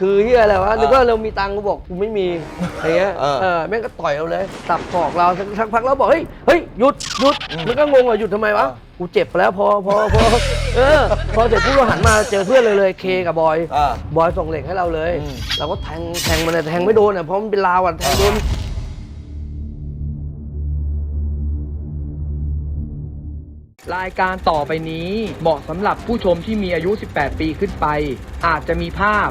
คือเฮียอะไรวะเออนึกว่าเรามีตังค์กูบอกกูไม่มีอะไรเงี้ยเออ เออแม่งก็ต่อยเราเลยสับศอกเราสักสักพักแล้วบอกเฮ้ยเฮ้ยหยุดหยุดมันก็งงอะหยุดทำไมวะเออกูเจ็บไปแล้วพอพอพอเออพอเสร็จปุ๊บเราหันมาเจอเพื่อนเลยเลยเคกับบอยอ่าบอยส่งเหล็กให้เราเลยอืม เราก็แทงแทงมันเลยแทงไม่โดนอะเพราะมันเป็นลาวอะแทงโดนรายการต่อไปนี้เหมาะสำหรับผู้ชมที่มีอายุ 18 ปีขึ้นไป อาจจะมีภาพ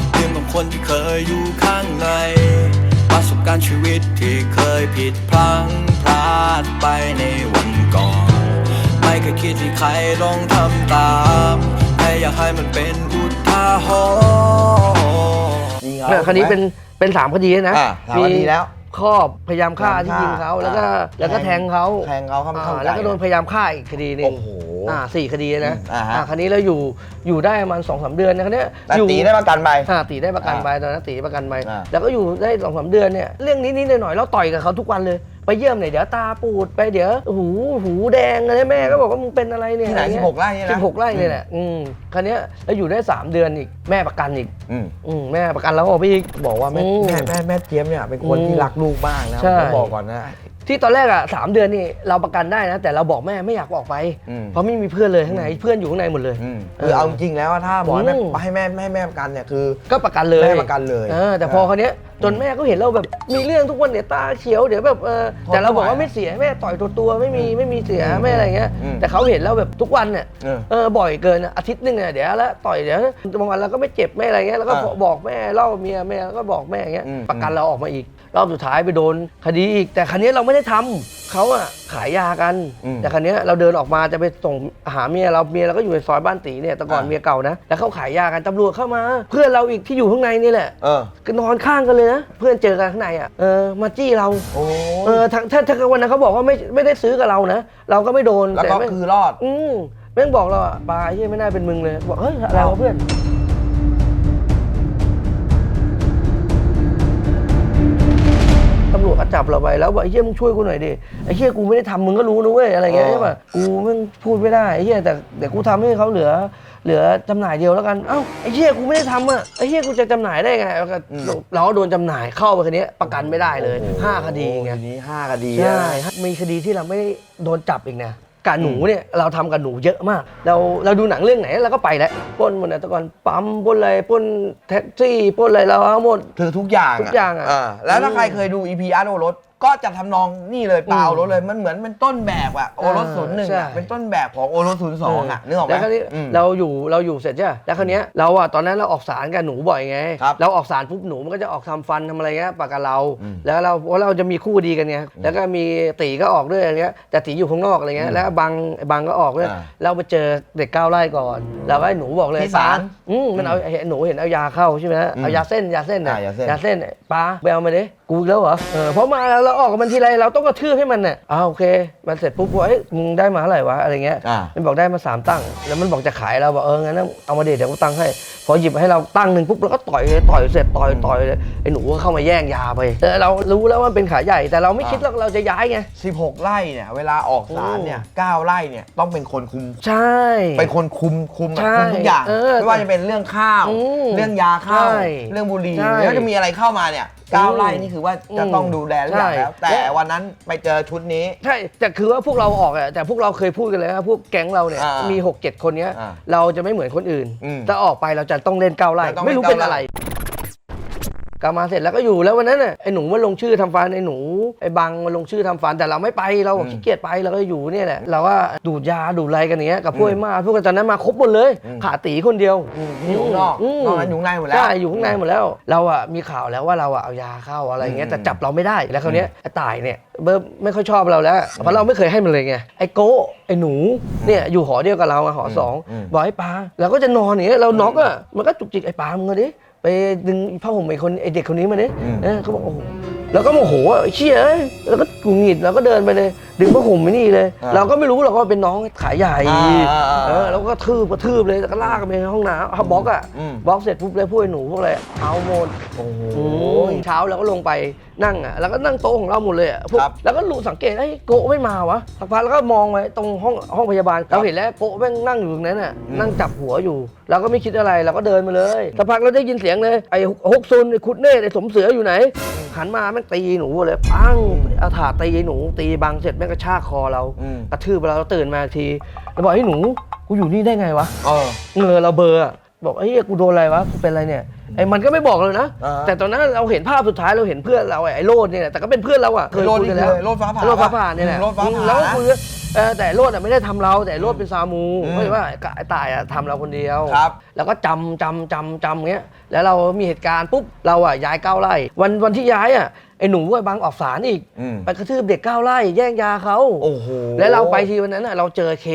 คนที่เคยอยู่ข้างใน ประสบการณ์ชีวิตที่เคยผิดพลั้งพลาดไปในวันก่อน ไม่เคยคิดที่ใครลองทำตามแค่อยากให้มันเป็นอุทาหรณ์ยิงเนี่ยคดีเป็นเป็นสามคดีนะอ่าสามคดีแล้ว ครอบพยายามฆ่าพยายามที่ยิงเขาฆ่าแล้วก็อ่าแล้วก็แทงเขาแทงเขาเขาไม่เข้าอ่าใจแล้วก็โดนพยายามฆ่าอีกคดีหนึ่งโอ้โห อ่าสี่คดีนะอืมอ่าฮะอ่าคดีเราอยู่อยู่ได้ประมาณสองสามเดือนนะคันนี้ยแต่อยู่ ตีได้ประกันไป อ่าตีได้ประกันอ่าไปตอนนั้นตีประกันไปอ่า แล้วก็อยู่ได้สองสามเดือนเนี่ยเรื่องนี้นิดๆหน่อยๆเราต่อยกับเขาทุกวันเลย ไปเยี่ยมหน่อยเดี๋ยวตาปูดไปเดี๋ยวหูหูแดงอะไรแม่ก็บอกว่ามึงเป็นอะไรเนี่ยที่ไหนอะรสิเงี้บยหกไร่เนี่ยนะสิบหกไร่เนี่ยแหละอืมคันนี้ยแล้วอยู่ได้สามเดือนอีก แม่ประกันอีกอืมอืมแม่ประกันแล้วออกไปอีก บอกว่าแม่อืมแม่แม่แม่เจี๊ยบเนี่ยเป็นคนอืมที่รักลูกมากนะใช่ผมบอกก่อนนะ ที่ตอนแรกอะสามเดือนนี่เราประกันได้นะ แต่เราบอกแม่ไม่อยากออกไป อืม เพราะไม่มีเพื่อนเลยข้างในเพื่อนอยู่ข้างในหมดเลย อืมคือเอาจริงๆแล้วว่าถ้าบอกให้แม่อืม ให้แม่ให้แม่ประกันเนี่ยคือ ก็ประกันเลยแม่ประกันเลยออแต่พอเออเขาวเนี้ยจนแม่ก็เห็นเราแบบมีเรื่องทุกวันเดี๋ยวตาเขียวเดี๋ยวแบบเออทนแต่เราบอกไม่ว่าไหวไม่เสียแม่ต่อยตัวตัวๆไม่มีไม่มีเสียอืมไม่อะไรเงี้ยอืมแต่เขาเห็นเราแบบทุกวันเนี่ยเออเออบ่อยเกินอะอาทิตย์หนึงเนี่ยเดี๋ยวแล้วต่อยเดี๋ยวบางวันเราก็ไม่เจ็บไม่อะไรเงี้ยแล้วก็เออบอกแม่เล่าเมียแม่ก็บอกแม่อย่างเงี้ยอืม ประกันเราออกมาอีก รอบสุดท้ายไปโดนคดีอีก แต่คันนี้ยเราไม่ได้ทำเขาอะขายยากัน อืมแต่คันนี้ยเราเดินออกมาจะไปส่งหาเมียเราเมียเราก็อยู่ในซอยบ้านตีเนี่ยแต่ก่อนอ่า เมียเก่านะแล้วเขาขายยากันตำรวจเข้ามา เพื่อนเราอีกที่อยู่ข้างในนี่แหละเออ ก็นอนข้างกันเลยนะ เพื่อนเจอกันข้างในอะเออมาจี้เรา โอ้เออถ้าถ้าถ้าวันนั้นเขาบอกว่าไม่ไม่ได้ซื้อกับเรานะ เราก็ไม่โดนแล้วก็ม่งคือรอด อืมแม่งบอกเราอะปลาเฮียไม่น่าเป็นมึงเลยบอกเฮ้ยอะไรวะเพื่อนำรวจก็จับเราไปแล้วบอกไอ้เฮียมึงช่วยกูหน่อยดิไอ้เฮียกูไม่ได้ทำมึงก็รู้นะเว้ยอะไรเงี้ยเออใช่ป่ะกูมึงพูดไม่ได้ไอ้เฮียแต่เดี๋ยวกูทำให้เขาเหลือ เหลือจำหน่ายเดียวแล้วกันเอ้าไอ้เฮียกูไม่ได้ทำอะไอ้เฮียกูจะจำหน่ายได้ไงแล้วก็เราก็โดนจำหน่ายเข้าไปคันนี้ยประกันไม่ได้เลยห้าคดีไงทีนี้ห้าคดีใช่นะมีคดีที่เราไม่ได้โดนจับอีกนะ กับหนูเนี่ยเราทำกับหนูเยอะมาก เราเราดูหนังเรื่องไหนเราก็ไปแล้วปล้นหมดนะแต่ก่อนปั๊มปล้นอะไรปล้นแท็กซี่ปล้นอะไรเราเอาหมด คือทุกอย่างทุกอย่างอะแล้วถ้าอืมใครเคยดู EP อาร์โอรถ ก็จะทำนองนี่เลยเปล่าอืมรถเลยมันเหมือนเป็นต้นแบบอะโอรสอ่าศูนย์หนึ่งใช่ อะเป็นต้นแบบของโอรสศูนย์สองอะนึกออกไหมแล้วคราวนี้อืม เราอยู่เราอยู่เสร็จใช่ไหมแล้วคราวเนี้ยเราอะตอนนั้นเราออกสารกับหนูบ่อยไง ครับเราออกสารปุ๊บหนูมันก็จะออกทำฟันทำอะไรเงี้ยปากกับเรา อืมแล้วเราเพราะเราจะมีคู่ดีกันไงแล้วก็มีตีก็ออกด้วยอะไรเงี้ยแต่ตีอยู่ข้างนอกอะไรเงี้ยแล้วบังไอ้บังก็ออกด้วยอ่าเราไปเจอเด็กก้าวไล่ก่อนเราก็ให้หนูบอกเลยที่ศาลอืมมันเอาเห็นหนูเห็นเอายาเข้าใช่ไหมฮะอืมเอายาเส้นยาเส้นน่ะอ่ายาเส้น ยาเส้นน่ะปลาไปเอามาดิกูอีกแล้วเหรอเออเพราะมาแล้วเราออกกับมันทีไรเราต้องกระทืบให้มันน่ะอ้าวโอเค มันเสร็จปุ๊บบอกเอ้ยมึงได้มาเท่าไหร่วะอะไรเงี้ย อ่ามันบอกได้มาสามตั้ง แล้วมันบอกจะขายเราบอกเอองั้นเอามาเดี๋ยวเดี๋ยวกูตั้งให้ พอหยิบให้เราตั้งหนึ่งปุ๊บเราก็ต่อยเลยต่อยเสร็จต่อยต่อยเลยไอ้หนูก็เข้ามาแย่งยาไปเออเรารู้แล้วว่ามันเป็นขายใหญ่แต่เราไม่คิดว่าเราจะย้ายไง 16 ไร่เนี่ย เวลาออกศาลเนี่ย9ไร่เนี่ยต้องเป็นคนคุม ใช่ เป็นคนคุมคุมอะใช่คุมทุกอย่าง เออไม่ว่าจะเป็นเรื่องข้าว อืมเรื่องยาข้าว ใช่เรื่องบุหรี่ใช่ แล้วจะมีอะไรเข้ามาเนี่ยเก้าไร่นี่คือว่าจะอืมต้องดูแลทุกอย่างแล้วใช่แต่วันนั้นไปเจอชุดนี้ ใช่แต่คือว่าพวกเราออกอะแต่พวกเราเคยพูดกันเลยว่าพวกแก๊งเราเนี่ยอ่ามีมี 6 7 คนเนี้ย อ่าเราจะไม่เหมือนคนอื่น อืมถ้าออกไปเราจะต้องเล่นเก้าไร่จะต้องไม่รู้เล่นเป็นเก้าอะไรไร่ กลับมาเสร็จแล้วก็อยู่แล้ววันนั้นน่ะไอ้หนูมันลงชื่อทำฟันไอ้หนูไอ้บังมันลงชื่อทำฟันแต่เราไม่ไปเราขี้เกียจไปเราก็อยู่เนี่ยแหละเราว่าดูดยาดูดอะไรกันอย่างเงี้ยกับพวกไอ้มาพวกกันตอนนั้นมาครบหมดเลย ขาตีคนเดียวที่อยู่ข้างนอกมนอกนั้นอยู่ข้างในหมดแล้วใช่อยู่ข้างในหมดแล้ว เราอะมีข่าวแล้วว่าเราอะเอายาเข้าอะไรอย่างเงี้ยแต่จับเราไม่ได้แล้วคราวเนี้ยไอ้ตายเนี่ยเบิร์ไม่ค่อยชอบเราแล้วเพราะเราไม่เคยให้มันเลยไงไอ้โก้ไอ้หนูเนี่ยอยู่หอเดียวกับเราอะหอสองอืมบอกไอ้ปลาเราก็จะนอนอย่างเงี้ยเราน็อกอะมันก็จุกจิกไอ้ปลามึงเอาดิ ไปดึงผ้าห่มไอ้คนไอ้เด็กคนนี้มาดิอืม เออเขาบอกโอ้โหแล้วก็โมโหอะไอ้เชี่ยเอ้ยแล้วก็กุหงิดแล้วก็เดินไปเลย ดึงผ้าห่มไปนี่เลยเราก็ไม่รู้หรอกว่าเป็นน้องขายใหญ่อ่าอ่าอ่าเออแล้วก็ทืบกระทืบเลยแล้วก็ลากกันไปห้องน้ำเอาบล็อกอะอืม บล็อกเสร็จปุ๊บเลยพวกไอ้หนูพวกอะไรเอาหมดโอ้โห เช้าเราก็ลงไป นั่งอะแล้วก็นั่งโต๊ะของเราหมดเลยอะพวกครับแล้วก็รู้สังเกตไอ้ยโกะไม่มาวะสักพักแล้วก็มองไปตรงห้องห้องพยาบาลเราเห็นแล้วโกะแม่งนั่งอยู่ตรงนั้นอะนั่งจับหัวอยู่เราก็ไม่คิดอะไรเราก็เดินมาเลยสักพักเราได้ยินเสียงเลยไอ้ฮกซุนไอ้คุดเน่ไอ้สมเสืออยู่ไหนหันมาแม่งตีหนูเลยปังเอาถาดตีหนู ตีบังเสร็จแม่งกระชากคอเราอืม กระทืบเราเราตื่นมาอีกทีเราบอกไอ้ยหนูกูอยู่นี่ได้ไงวะ เออ เงอเราเบลอร์ อะบอกเฮ้ยกูโดนอะไรวะกูเป็นอะไรเนี่ยไอ้มันก็ไม่บอกเลยนะ อ่าแต่ตอนนั้นเราเห็นภาพสุดท้ายเราเห็นเพื่อนเราไอ้โรดเนี่ยแหละแต่ก็เป็นเพื่อนเราอะเคยโรดคุยกันแล้วนี่คือโรดฟ้าผ่าโรดฟ้าผ่าเนี่ยแหละโรดฟ้าผ่า แล้วก็คุยกันเออแต่โรดอะไม่ได้ทำเราแต่โรดเป็นซามูอืมเพราะว่าไอ้ตายอะทำเราคนเดียว ครับ แล้วก็จำจำจำจำเงี้ย แล้วเรามีเหตุการณ์ปุ๊บเราอะย้ายเก้าไร่วันวันที่ย้ายอะ ไอ้หนูไอ้บังออกสารอีก อืม ไปกระทืบเด็กเก้าไร่แย่งยาเขาโอ้โห แล้วเราไปทีวันนั้นน่ะเราเจอเค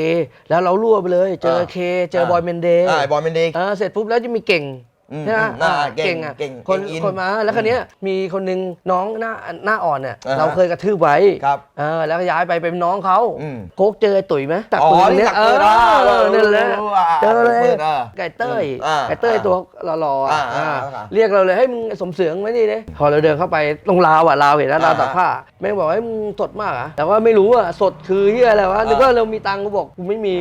แล้วเรารั่วไปเลย เจอเค เจอบอยเมนเดย์อ่าไอ้บอยเมนเดย์ เออเสร็จปุ๊บแล้วจะมีเก่งอืม ใช่ไหมอืมอ่าอ่าเก่เก่งงอะเก่งคนเก่งอินคนมาแล้วคันนี้ยมีคนหนึงน้องหน้าหน้าอ่อนเนี่ยอ่าฮะเราเคยกระทืบไว้ครับเออแล้วก็ย้ายไปเป็นน้องเขาอืมโคกเจอไอ้ตุ๋ยไหมตักอ๋อปืนที่เนี่ยตักปืนเออ่าอเออนั่นแหละรู้ๆอ่าเจอเลยปืนอ่าไก่เต้ยอ่าไก่เต้ยตัวหล่อๆอะอ่าอ่าอ่าเรียกเราเลยให้ยมึงสมเสืองไว้นี่เลยพอเราเดินเข้าไปตรงราวอะราวเห็นแล้วราวตากผ้าแม่งบอกให้ยมึงสดมากอะแต่ว่าไม่รู้อะสดคือเฮียอะไรวะนึกว่าเรามีตังค์กูบอกกูไม่มี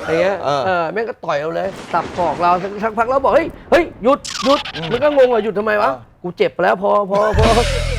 อะไรเงี้ยเออ เออแม่งก็ต่อยเราเลยสับศอกเราสักพักเราบอกเฮ้ยเฮ้ยหยุดหยุดมันก็งงว่าหยุดทำไมวะเออกูเจ็บแล้วพอพอพอ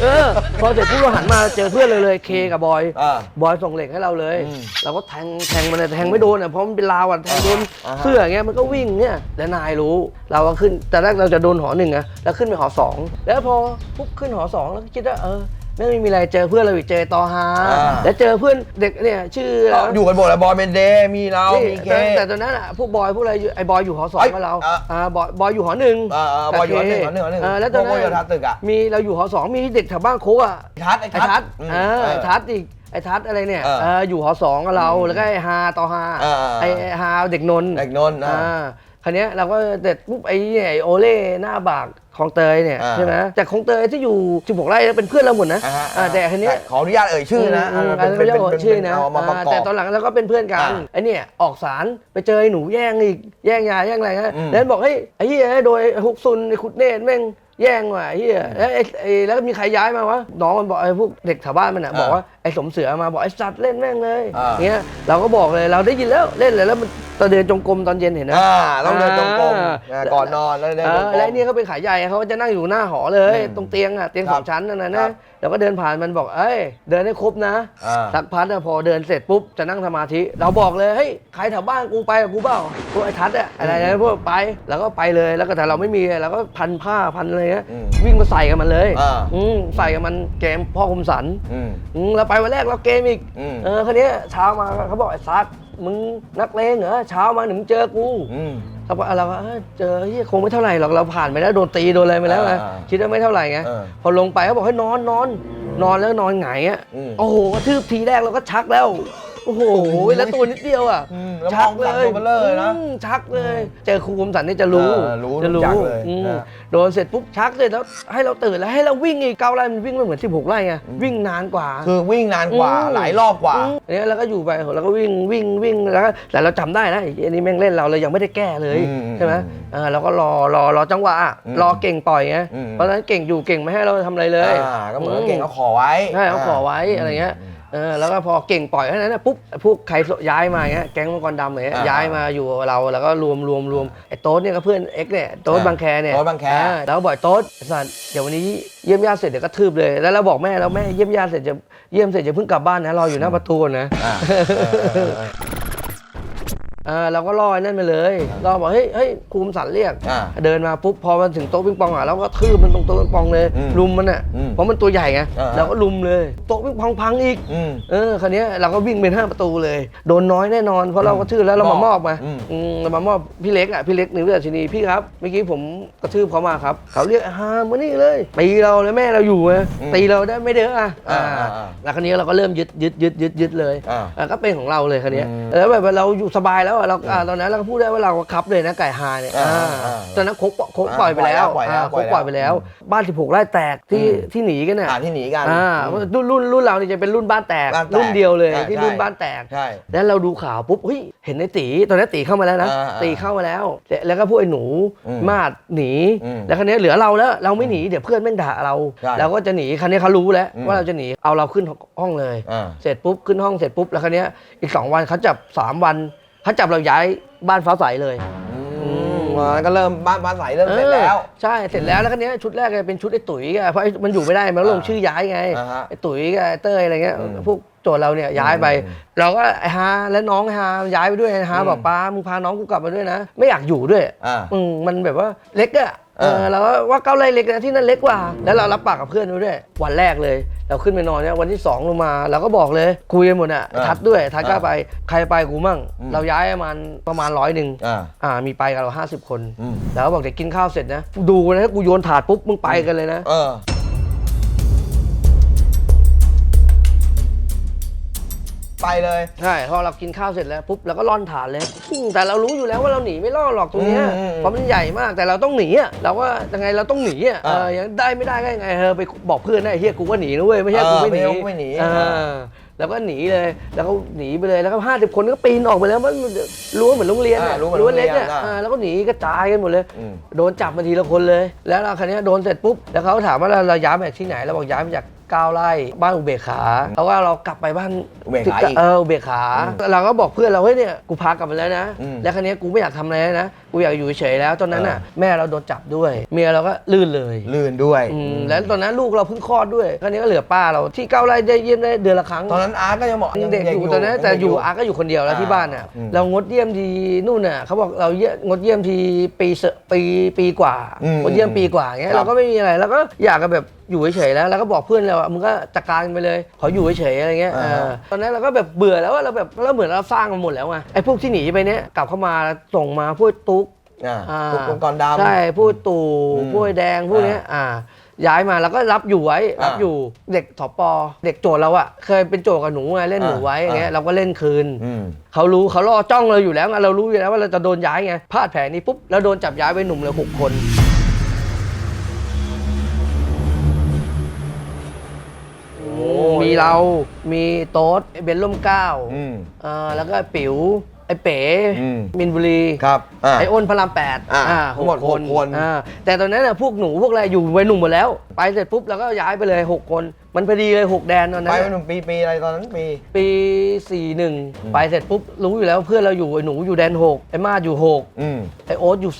เออ พอเสร็จปุ๊บเราหันมาเจอเพื่อนเลยเลยเคกับบอย อ่า บอยส่งเหล็กให้เราเลยอืมเราก็แทงแทงมันเลยแทงไม่โดนอะเพราะมันเป็นราวอะแทงโดนอ่าฮะ เสื้ออย่างเงี้ยมันก็วิ่งเนี่ยแล้วนายรู้ เราก็ขึ้นแต่แรกเราจะโดนหอหนึ่งอะแล้วขึ้นไปหอสองแล้วพอปุ๊บขึ้นหอสองแล้วก็คิดว่าเออ ไม่มีอะไรเจอเพื่อนเราอีกเจอตอฮาอ่า แล้วเจอเพื่อนเด็กเนี่ยชื่ออะไรวะอยู่กันหมดเลยบอยเมนเดย์มีเรานี่มีเค แต่แต่ตอนนั้นอะพวกบอยพวกอะไรอยู่ไอ้บอยอยู่หอสองเอ้ยกับเราอะ อ่าบอยบอยอยู่หอหนึ่งอ่าอ่าบอยอยู่หอหนึ่งหอหนึ่งหอหนึ่งเแล้วตอนนั้พวกนโยธาตึกอะมีเราอยู่หอสองมีเด็กแถวบ้านโคกอะไอ้ทัศน์ไอ้ไอ้ทัทัศศน์ น์อืมเออไอ้ทัศน์อีก ไอ้ทัศน์อะไรเนี่ยเออเอออยู่หอสองกับเรา แล้วก็ไอ้ฮาต่อฮาเออเออไอ้ไอ้ฮาเด็กนนท์เด็กนนท์อ่าอ่าคันนี้ยเราก็เด็ดปุ๊บไอ้เนี่ยไอ้โอเล่หน้าบาก ของเตยเนี่ยอ่า ใช่ไหมแต่ของเตยที่อยู่ 16 ไร่เป็นเพื่อนเราหมดนะอ่าฮะอ่าแต่คันนี้ยขออนุญาตเอ่ยชื่อนะมเป็อันนั้นไม่เรียกว่าชื่อนะเอามาประอ่ากอแต่บตอนหลังเราก็เป็นเพื่อนกันอ่าไอ้เนี่ยออกสารไปเจอไอ้หนูแย่งอีกแย่งยาแย่งอะไรนะอืม แล้วบอกเฮ้ยไอ้เหี้ยโดยไอ้ฮุกซุนไอ้คุดเนตแม่งแย่งว่ะไอ้เหี้ยแล้วไอ้ไอ้แล้วก็มีใครย้ายมาวะน้องมันบอกไอ้พวกเด็กแถวบ้านมันอะบอกว่า ไอ้สมเสือมาบอกไอ้สัตว์เล่นแม่งเลยอ่า เงี้ยเราก็บอกเลยเราได้ยินแล้วเล่นเลยแล้วมันตอนเดินจงกรมตอนเย็นเห็นนะอ่าต้องเดินจงกรมอ่า อ่าก่อนนอนแล้วเดินเอจงอกรและมนี่เขาเป็นขายใหญ่เขาก็จะนั่งอยู่หน้าหอเลย อืมตรงเตียงอะเตียงครัสบองชั้นนั่นนะครันะบ เราก็เดินผ่านมันบอกเอ้ยเดินให้ครบนะ อ่า สักพักอะพอเดินเสร็จปุ๊บจะนั่งสมาธิ เราบอกเลยเฮ้ยใครแถวบ้านกูไปกับกูเปล่าพวกไอ้ทัศน์อะอะไรนะพวกไปแล้วก็ไปเลยแล้วก็แต่เราไม่มีเราก็พันผ้าพันอะไรเงี้ยอืมวิ่งมาใส่กับมันเลยอ่า อืมใส่กับมันเกมพ่อคมสันอืม อืมเราไปวันแรกเราเกมอีก อืม เออคันนี้ยเช้ามาเขาบอกไอ้ซัดมึงนักเลงเหรอเช้ามาหนึ่งเจอกู อืม เราก็เราก็เอ้ยเจอเฮียคงไม่เท่าไหร่หรอกเราผ่านไปแล้วโดนตีโดนอะไรไปแล้วไงอ่าคิดว่าไม่เท่าไหร่ไงเออพอลงไปเขาบอกให้นอนนอนนอนแล้วนอนหงายอะอืม โอ้โหกระทืบทีแรกเราก็ชักแล้ว โอ้โห แล้วตัวนิดเดียวอะอืมแล้วชักมองฝั่งตัวเบลอเลยนะมชักเลย เจอครูคมสันนี่จะรู้เออรู้จะรู้จักเลยอืมนะ โดนเสร็จปุ๊บชักเสร็จแล้วให้เราตื่นแล้วให้เราวิ่งอีกเก้าไร่มันวิ่งไม่เหมือน16ไร่ไงวิ่งนานกว่า คือวิ่งนานกว่าอืม หลายรอบกว่า อืมอันนี้เราก็อยู่ไปเราก็วิ่งวิ่งวิ่งแล้วก็แต่เราจำได้นะไอ้อันนี้แม่งเล่นเราเรายังไม่ได้แก้เลยอืมใช่ไหมเออเราก็รอรอรอจังหวะอะอืมรอเก่งปล่อยไงอืม เพราะฉะนั้นเก่งอยู่เก่งไม่ให้เราทำอะไรเลยอ่าก็เหมือนกับเก่งเขาขอไว้ ใช่เขาขอไว้อะไรเงี้ย เออแล้วก็พอเก่งปล่อยเท่านั้นนะปุ๊บพวกใครย้ายมาเงี้ยแก๊งมังกรดำอย่างเงี้ยอ่าย้ายมาอยู่กับเราแล้วก็รวมรวมรวมไอ้โต๊ดเนี่ยก็เพื่อนเอ็กเนี่ยโต๊ดอ่าบางแคเนี่ยโต๊ดบางแค อ่แล้วก็บอกโต๊ดไอ้สัตว์เดี๋ยววันนี้เยี่ยมญาติเสร็จเดี๋ยวก็ทืบเลยแล้วเราบอกแม่แล้วแม่เยี่ยมญาติเสร็จจะเยี่ยมเสร็จจะเพิ่งกลับบ้านนะรออยู่หน้าประตูนะ อ่าเออเออเออเออเราก็รอไอ้นั่นไปเลยรอบอกเฮ้ยเฮ้ยครูมสันเรียก อ่าเดินมาปุ๊บพอมันถึงโต๊ะปิงปองอะเราก็ทืบมันตรงโต๊ะปิงปองเลยอืมลุมมันอะอืมเพราะมันตัวใหญ่ไงอ่า เราก็ลุมเลยโต๊ะปิงปองพังอีก อืม เออคันนี้ยเราก็วิ่งเป็นห้าประตูเลย โดนน้อยแน่นอนเพราะเราก็ทืบแล้วเรามามอบมาอืม อืมเรามามอบพี่เล็กอะพี่เล็กหนึ่งเลือดชนีพี่ครับเมื่อกี้ผมกระทืบเขามาครับเขาเรียกฮามานี่เลยตีเราแล้วแม่เราอยู่ไงอืมตีเราได้ไม่เด้ออะอ่าอ่าอ่าแล้วคันนี้ยเราก็เริ่มยึดยึดยึดยึดยึดเลยอ่า อะก็เป็นของเราเลยคันนี้ยอืมแล้วแบบเราอยู่สบายแล้วแล้วอะเราอ่าตอนนั้นเราก็พูดได้ว่าเราก็คับเลยนะไก่ฮาเนี่ยอ่าอ่าอ่าตอนนั้นโคกโคกปล่อยไปแล้วปล่อยแล้วอ่าปล่อยแล้วโคกปล่อยไปแล้ว บ้าน16ไร่แตกที่อืม ที่หนีกันน่ะอ่าที่หนีกัน อ่าอืมรุ่นรุ่นรุ่นเรานี่จะเป็นรุ่นบ้านแตกบ้านแตกรุ่นเดียวเลยใช่ที่ใช่รุ่นบ้านแตก ใช่ แล้วเราดูข่าวปุ๊บเฮ้ยเห็นไอ้ตีตอนนั้นตีเข้ามาแล้วนะอ่าอ่าตีเข้ามาแล้ว แล้วแล้วก็พวกไอ้หนูอืมมาดหนี อืมแล้วคราวนี้เหลือเราแล้วเราไม่หนีเดี๋ยวเพื่อนแม่งด่าเราใช่เราก็จะหนีคราวนี้เขารู้แล้วอืม ว่าเราจะหนีเอาเราขึ้นห้องเลย อ่า เสร็จปุ๊บขึ้นห้องเสร็จปุ๊บแล้วคราวเนี้ยอีกสองวันเขาจับสามวัน เขาจับเราย้ายบ้านฟ้าใสเลยอืมอ่าก็เริ่มบ้านบ้านใสเริ่มเสร็จแล้วออใช่เสร็จแล้วแล้วคราวเนี้ยชุดแรกจะเป็นชุดไอ้ตุ๋ยไงเพราะไอ้มันอยู่ไม่ได้มันต้องลงอ่าชื่อย้ายไงอ่าฮะไอ้ตุ๋ยกับไอ้เต้ยอะไรเงี้ยอืมพวกโจทย์เราเนี่ยย้ายไปอืมเราก็ไอ้ฮาและน้องไอ้ฮาย้ายไปด้วยไอ้ฮาอืมบอกป้ามึงพาน้องกูกลับมาด้วยนะ ไม่อยากอยู่ด้วยอ่าอืมมันแบบว่าเล็กอะเอเอออเราก็ว่าเก้าไร่เล็กนะที่นั่นเล็กกว่า แล้วเรารับปากกับเพื่อนไว้ด้วยวันแรกเลย เราขึ้นไปนอนเนี่ยวันที่สองลงมาเราก็บอกเลยคุยกันหมดอะทัดด้วยทัดก็ไปใครไปกูมั่ง อืมเราย้ายประมาณประมาณร้อยหนึ่งอ่าอ่ามีไปกันเราห้าสิบคนอืม แล้วบอกเดี๋ยวกินข้าวเสร็จนะดูนะถ้ากูโยนถาดปุ๊บมึงไปกันเลยนะ เออ ไปเลย ใช่พอเรากินข้าวเสร็จแล้วปุ๊บเราก็ร่อนถาดเลยอืมแต่เรารู้อยู่แล้วว่าเราหนีไม่รอดหรอกตรงเนี้ยอืมอืมเพราะมันใหญ่มากแต่เราต้องหนีอะเราก็ยังไงเราต้องหนีอะเออ่าอยังได้ไม่ได้ก็ยังไงเออไปบอกเพื่อนนะไอ้เฮียกูก็หนีนะเว้ยไม่ใช่กูไม่หนีเออไม่ใช่กูไม่หนี เออแล้วก็หนีเลยแล้วก็หนีไปเลยแล้วก็ห้าสิบคนก็ปีนออกไปแล้วมันรั้วเหมือนโรงเรียนอะอ่ารั้วเหมือนรั้วเล็กโรงเรียอะนอะอ่าแล้วก็หนีกระจายกันหมดเลย อืม โดนจับมาทีละคนเลย แล้วเราคันนี้ยโดนเสร็จปุ๊บ แล้วเขาถามว่าเราเราย้ายมาจากที่ไหน เราบอกย้ายมาจาก ก้าวไร่บ้านอุเบกขาเขาว่าเรากลับไปบ้านอุเบกขาอีก เอออุเบกขา เราก็บอกเพื่อนเราเฮ้ยเนี่ยกูพากลับมาแล้วนะ อืม แล้วคันนี้ยกูไม่อยากทำอะไรแล้วนะ กูอยากอยู่เฉยๆแล้วตอนนั้นน่ะเออแม่เราโดนจับด้วย เมียเราก็ลื่นเลยลื่นด้วยอืมแล้วตอนนั้นลูกเราเพิ่งคลอดด้วยคันนี้ยก็เหลือป้าเราที่ก้าวไร่ได้เยี่ยมได้เดือนละครั้ง ตอนนั้นอาร์ตก็ยังบอกยังเด็กอยู่ตอนนั้นแต่อยู่อาก็อยู่คนเดียวแล้วอ่าที่บ้านน่ะอืม เรางดเยี่ยมทีนู่นน่ะเขาบอกเราเยี่ยงดเยี่ยมทีปีเสปีปีกว่าอืมงดเยี่ยมปีกว่าอย่างเงี้คยรับ เราก็ไม่มีอะไรแล้วก็อยากจะแบบอยู่เฉยๆแล้วแล้วก็บอกเพื่อนเราว่ามึงก็จัดการไปเลยขออยู่เฉยๆอะไรเงี้ยอ่าเออตอนนั้นเราก็แบบเบื่อแล้วว่าเราแบบเราเหมือนเราสร้างมันหมดแล้วไงไอ้พวกที่หนีไปเนี้ยกลับเข้ามาส่งมาพวกตุ๊ก อ่าอ่าพวกองค์กรดำ ใช่พูดตู่อืมพูดแดงพูดเนี้ยอ่า ย้ายมาแล้วก็รับอยู่ไว้อ่ารัรับอยู่เด็กถปอเด็กโจทย์เราอะเคยเป็นโจทย์กับหนูไงเล่นหนูไว้อย่างเงี้ยอ่า เราก็เล่นคืน อืม เขารู้เขาล่อจ้องเราอยู่แล้วไงเรารู้อยู่แล้วว่าเราจะโดนย้ายไงพลาดแผนนี้ปุ๊บแล้วโดนจับย้ายไปหนุ่มเลยหกคน มีเรา มีโต๊ดไอ้เบนล่มเกล้าอืม เอ่อแล้วก็ปิ๋ว ไอ้เป๋อืม มินบุรีครับอ่า ไอ้อ้นพระรามแปดอ่าอ่าทั้งหมดหกคน อ่าแต่ตอนนั้นน่ะพวกหนูพวกอะไรอยู่วัยหนุ่มหมดแล้ว ไปเสร็จปุ๊บแล้วก็ย้ายไปเลย6คน มันพอดีเลย6แดนตอนนั้ไปนเป็นหน่ะนุ่มปีปีอะไรตอนนั้นปี ปี 41 ไปเสร็จปุ๊บ รู้อยู่แล้วเพื่อนเราอยู่ไอ้หนูอยู่แดน 6 ไอ้มาดอยู่ อืม 6 ไอ้โอ๊ตอยู่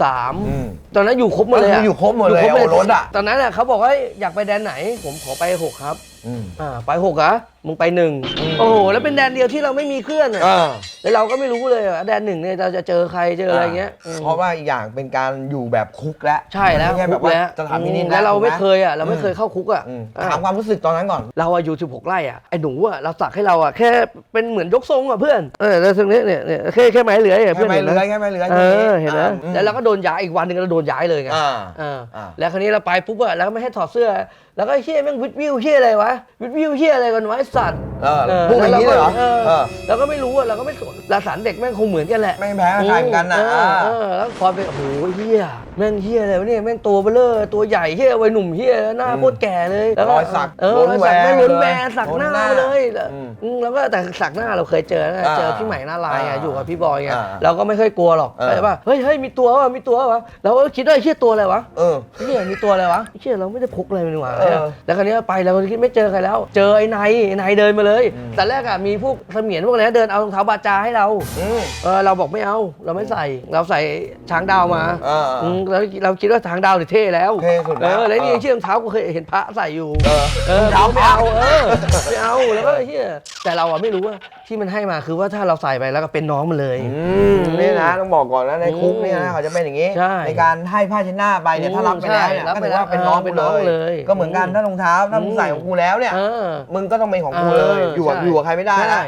อืม3 ตอนนั้นอยู่ครบหมดเลยก็คืออยู่ครบหมดเลยอเอารถอะ ตอนนั้นน่ะเขาบอกว่าอยากไปแดนไหน ผมขอไป 6 ครับ อืม อ่า ไป6อะมึงไปหนึ่งอืมโอ้โห แล้วเป็นแดนเดียวที่เราไม่มีเครื่องอะอ่าแล้วเราก็ไม่รู้เลยว่าแดนหนึ่งเนี่ยเราจะเจอใครเจออะไรเงี้ยอืมเพราะว่าอีกอย่างเป็นการอยู่แบบคุกแล้วใช่แล้วไม่ใช่แบบคุกว่าแล้วสถานพินิจอืมแล้วเราไม่ถูกหเคยอะเราไม่เคยเข้าคุกอะอืมอ่า ถามความรู้สึกตอนนั้นก่อน เราอายุ16ไร่อะไอ้หนูอะเราสักให้เราอะแค่เป็นเหมือนยกทรงอะเพื่อนเออแล้วตรงนี้เนี่ยเนี่ยแค่แค่ไม้เลื้อยอะแค่เพื่อนไม่เห็นไหมเลื้อยแค่ไม่เลื้อยเออเห็นไหมอ่อืแล้วเราก็โดนย้ายอีกวันหนึ่งเราโดนย้ายเลยไงอ่า เอออ่าแล้วคราวนี้เราไปปุ๊บอะแล้วก็ไม่ให้ถอดเสื้อ แล้วก็เฮี้ยแม่งวิดวิวเฮี้ยอะไรวะวิดวิวเฮี้ยอะไรกันวะไอ้สัตว์เออเออพูดอย่างนี้เลยเหรอเออเออเราก็ไม่รู้อะเราก็ไม่สนลาสารเด็กแม่งคงเหมือนกันแหละ ไม่แพ้ใครเหมือนกันนะเออเออแล้วพอไปโอ้โหเฮียแม่งเฮียอะไรวะเนี่ยแม่งตัวเบลอตัวใหญ่เฮียวัยหนุ่มเฮียหน้าโคตรแก่เลยแล้วรอยสักเออล้นรอยสักแวแม่งงล้นแวงเลยสักหน้าล้นหน้ามาเลยอืมอืมแล้วก็แต่สักหน้าเราเคยเจอนะอ่าเจอพี่ใหม่หน้าลายอะอ่าอยู่กับพี่บอยไงอ่าเราก็ไม่ค่อยกลัวหรอกเออเข้าใจป่ะเฮ้ยเฮ้ยมีตัววะมีตัววะเราก็คิดว่าไอ้เฮียตัวอะไรวะเออเฮียมีตัวอะไรวะเฮียเราไม่ได้พกอะไรมานี่หว่าเออแล้วคราวนี้ไปเราก็คิดไม่เจอใครแล้ว เจอไอ้นายไอ้นายเดินมาเลย แต่แรกอะมีพวกเสมียนพวกอะไรนะเดินเอารองเท้าบาจาให้เราอืมเออเราบอกไม่เอาเราไม่ใส่เราใส่ช้างดาวมาเอออืมแล้วเราคิดว่าช้างดาวเนี่ยเท่แล้วเท่สุดแล้ว เออแล้วนี่เออเชื่อรองเท้ากูเคยเห็นพระใส่อยู่ เออเออรองเท้าไม่พระเอาเออไม่เอาแล้วก็เฮียแต่เราอะไม่รู้ว่าที่มันให้มาคือว่าถ้าเราใส่ไปแล้วก็เป็นน้องมันเลย อืมนี่นะต้องบอกก่อนนะในคุกเนี่ยอืนะมเขาจะเป็นอย่างนี้ใช่การให้ผ้าเช็ดหน้าไปเนี่ยอืมถ้ารับไปแล้วเนี่ยใช่รับก็ไปถือแล้วว่าเป็นน้องเออเป็กูนน้องเลเลยยก็เหมือนกันอืมถ้ารองเท้าถ้ามึงอืมใส่ของกูแล้วเนี่ย เออ มึงก็ต้องเป็นของกูเลยอยู่กับใช่ อยู่กับใครไม่ได้นะใช่